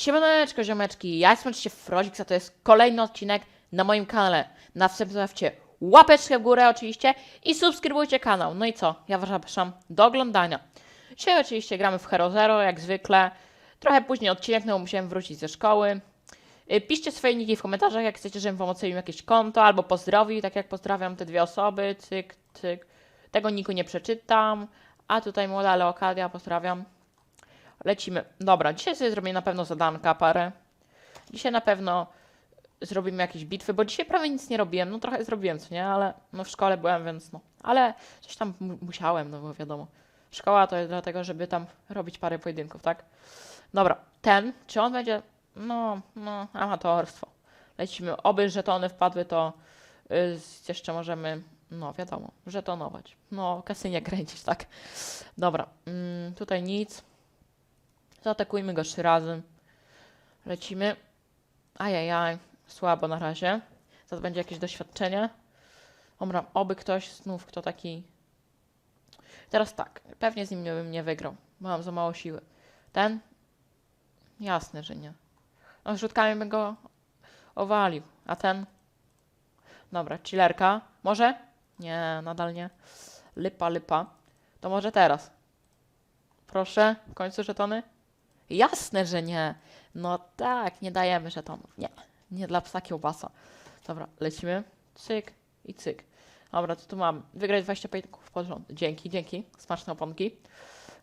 Siemaneczko, ziomeczki, ja jestem oczywiście Frozik, a to jest kolejny odcinek na moim kanale. Na wstępie zostawcie łapeczkę w górę oczywiście i subskrybujcie kanał. No i co? Ja was zapraszam do oglądania. Dzisiaj oczywiście gramy w Hero Zero, jak zwykle. Trochę później odcinek, no bo musiałem wrócić ze szkoły. Y, Piszcie swoje niki w komentarzach, jak chcecie, żebym wam ocenił jakieś konto, albo pozdrowił, tak jak pozdrawiam te dwie osoby, cyk, cyk. Tego niku nie przeczytam, a tutaj młoda Leokadia, pozdrawiam. Lecimy. Dobra, dzisiaj sobie zrobię na pewno zadanka parę. Dzisiaj na pewno zrobimy jakieś bitwy, bo dzisiaj prawie nic nie robiłem. No trochę zrobiłem, co nie, ale no w szkole byłem, więc no. Ale coś tam mu- musiałem, no bo wiadomo. Szkoła to jest dlatego, żeby tam robić parę pojedynków, tak? Dobra, ten, czy on będzie, no, no, amatorstwo. Lecimy. Oby żetony wpadły, to y, z- jeszcze możemy, no wiadomo, żetonować. No, kasynie kręcić, tak? Dobra, mm, tutaj nic. Zaatakujmy go trzy razy. Lecimy. Ajajaj, słabo na razie. To będzie jakieś doświadczenie. Dobra, oby ktoś znów, kto taki... Teraz tak, pewnie z nim bym nie wygrał. Mam za mało siły. Ten? Jasne, że nie. No, rzutkami bym go owalił. A ten? Dobra, chillerka. Może? Nie, nadal nie. Lipa, lipa. To może teraz. Proszę, w końcu żetony? Jasne, że nie. No tak, nie dajemy żetonów. Nie, nie dla psa kiełbasa. Dobra, lecimy. Cyk i cyk. Dobra, to tu mam. Wygrać 25 punktów pod rząd. Dzięki, dzięki. Smaczne oponki.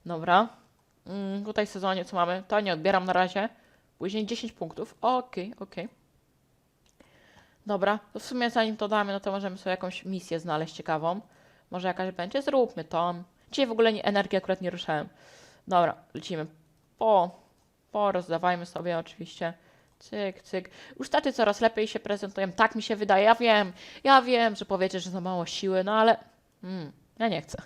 Dobra. Mm, tutaj w sezonie co mamy? To nie odbieram na razie. Później 10 punktów. Okej, okej. Dobra, to w sumie zanim to damy, no to możemy sobie jakąś misję znaleźć ciekawą. Może jakaś będzie? Zróbmy to. Dzisiaj w ogóle nie, energii akurat nie ruszałem. Dobra, lecimy. Po, po rozdawajmy sobie oczywiście. Cyk, cyk. Już taty coraz lepiej się prezentują. Tak mi się wydaje. Ja wiem, ja wiem, że powiecie, że za mało siły, no ale mm, ja nie chcę.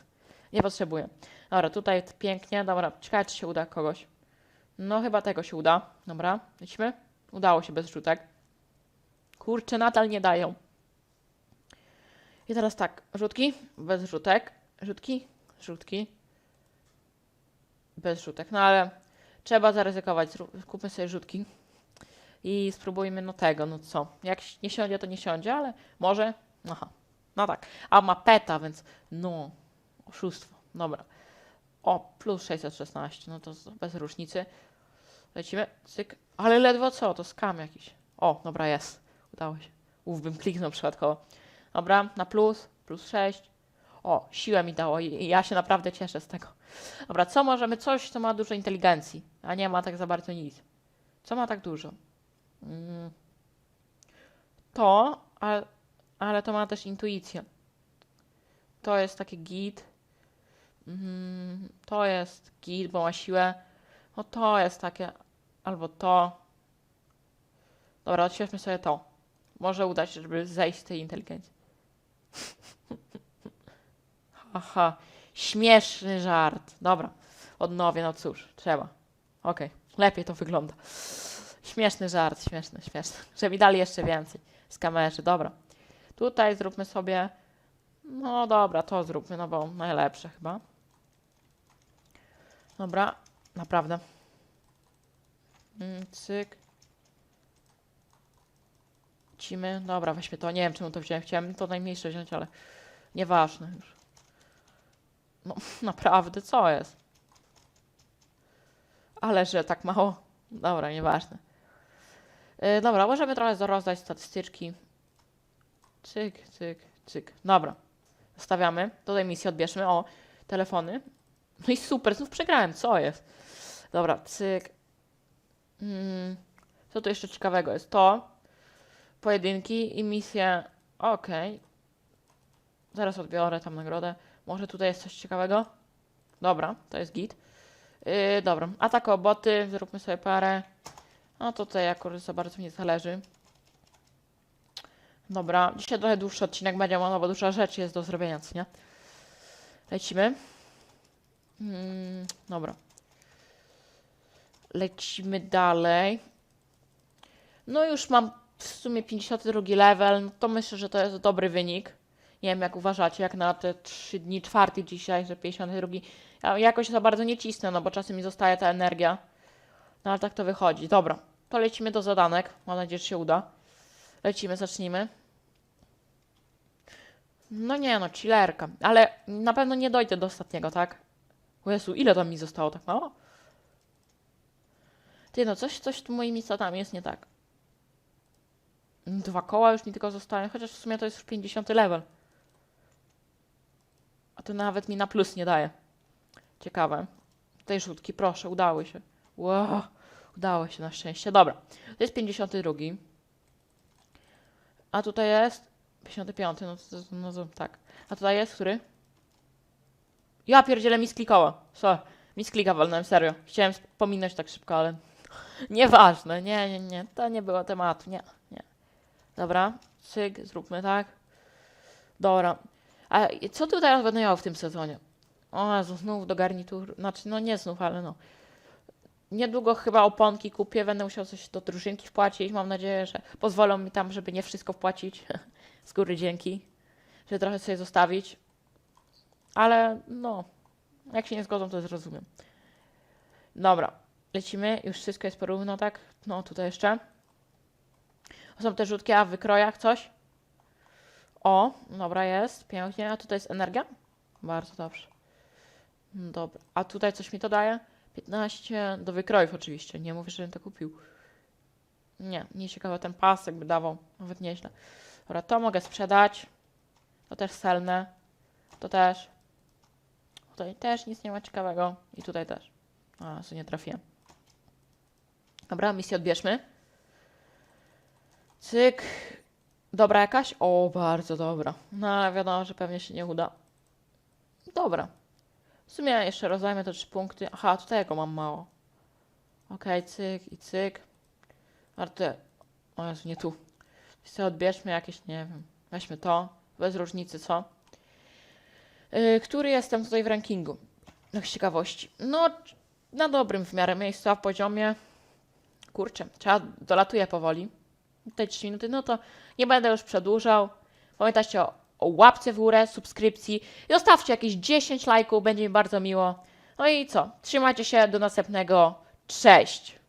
Nie potrzebuję. Dobra, tutaj pięknie. Dobra, ciekawe, czy się uda kogoś. No, chyba tego się uda. Dobra, lecimy. Udało się bez rzutek. Kurczę, nadal nie dają. I teraz tak, rzutki, bez rzutek. Rzutki, rzutki. Bez rzutek, no ale trzeba zaryzykować. Kupmy sobie rzutki i spróbujmy no tego, no co. Jak nie siądzie, to nie siądzie, ale może. Aha, no tak. A ma peta, więc no, oszustwo. Dobra. O, plus 616, no to bez różnicy. Lecimy, cyk. Ale ledwo co, to skam jakiś. O, dobra, jest. Udało się. Uf, bym kliknął przypadkowo. Dobra, na plus, plus 6. O, siłę mi dało i ja się naprawdę cieszę z tego. Dobra, co możemy? Coś, co ma dużo inteligencji, a nie ma tak za bardzo nic. Co ma tak dużo? Mm. To, ale, ale to ma też intuicję. To jest taki git. Mm, to jest git, bo ma siłę. No to jest takie, albo to. Dobra, odświeżmy sobie to. Może uda się, żeby zejść z tej inteligencji. Aha, śmieszny żart. Dobra, odnowię, no cóż, trzeba. Okej, lepiej to wygląda. Śmieszny żart, śmieszny, śmieszny. Że mi dali jeszcze więcej z kamery, dobra. Tutaj zróbmy sobie, no dobra, to zróbmy, no bo najlepsze chyba. Dobra, naprawdę. Mm, Cyk. Cimy, dobra, weźmy to, nie wiem czemu to wziąłem, chciałem to najmniejsze wziąć, ale nieważne już. No, naprawdę, co jest? Ale że tak mało. Dobra, nieważne. Yy, dobra, możemy trochę rozdać statystyczki. Cyk, cyk, cyk. Dobra. Zostawiamy. Tutaj misję odbierzmy. O, telefony. No i super, znów przegrałem. Co jest? Dobra, cyk. Mm, co tu jeszcze ciekawego jest? To. Pojedynki i misje. Okej. Zaraz odbiorę tam nagrodę. Może tutaj jest coś ciekawego? Dobra, to jest git. Yy, dobra, atak o boty, zróbmy sobie parę. No to tutaj akurat za bardzo nie zależy. Dobra, dzisiaj trochę dłuższy odcinek będzie, no bo dużo rzeczy jest do zrobienia, co nie? Lecimy. Mm, dobra. Lecimy dalej. No już mam w sumie 52 level, no to myślę, że to jest dobry wynik. Nie wiem, jak uważacie, jak na te 3 dni, czwarty dzisiaj, że 52. Ja jakoś za bardzo nie cisnę, no bo czasem mi zostaje ta energia. No ale tak to wychodzi. Dobra, to lecimy do zadanek. Mam nadzieję, że się uda. Lecimy, zacznijmy. No nie no, chillerka. Ale na pewno nie dojdę do ostatniego, tak? Jezu, ile tam mi zostało? Tak mało? Ty no, coś, coś tu moimi statami jest nie tak. Dwa koła już mi tylko zostają, chociaż w sumie to jest już 50 level. A to nawet mi na plus nie daje. Ciekawe. Tej rzutki, proszę, udały się. Wow, udało się na szczęście. Dobra, to jest 52. A tutaj jest 55, no, no to, tak. A tutaj jest który? Ja pierdzielę mi sklikało. Co? Mi sklika walnąłem, serio. Chciałem pominąć tak szybko, ale nieważne. Nie, nie, nie. To nie było tematu. Nie, nie. Dobra, cyk, zróbmy tak. Dobra. A co tu teraz będę miał w tym sezonie? O znów do garnitur. Znaczy, no nie znów, ale no. Niedługo chyba oponki kupię, będę musiał coś do drużynki wpłacić. Mam nadzieję, że pozwolą mi tam, żeby nie wszystko wpłacić. Z góry dzięki. Żeby trochę sobie zostawić. Ale no, jak się nie zgodzą, to zrozumiem. Dobra, lecimy. Już wszystko jest porówno, tak? No, tutaj jeszcze. Są te rzutki, a w wykrojach coś? O, dobra, jest. Pięknie. A tutaj jest energia? Bardzo dobrze. Dobra. A tutaj coś mi to daje? 15 do wykrojów oczywiście. Nie mówię, żebym to kupił. Nie, nie ciekawe ten pasek by dawał. Nawet nieźle. Dobra, to mogę sprzedać. To też selne. To też. Tutaj też nic nie ma ciekawego. I tutaj też. A, co nie trafiłem. Dobra, misję odbierzmy. Cyk. Dobra jakaś? O, bardzo dobra. No ale wiadomo, że pewnie się nie uda. Dobra. W sumie jeszcze rozdajmy te trzy punkty. Aha, tutaj jego mam mało. Okej, cyk i cyk. Ale te... O Jezu, nie tu. Sobie odbierzmy jakieś, nie wiem. Weźmy to. Bez różnicy, co? Yy, który jestem tutaj w rankingu? Tak z ciekawości. No, na dobrym w miarę miejscu, a w poziomie... Kurczę, trzeba dolatuję powoli. Te 3 minuty, no to nie będę już przedłużał. Pamiętajcie o, o łapce w górę, subskrypcji i zostawcie jakieś 10 lajków, będzie mi bardzo miło. No i co? Trzymajcie się, do następnego. Cześć!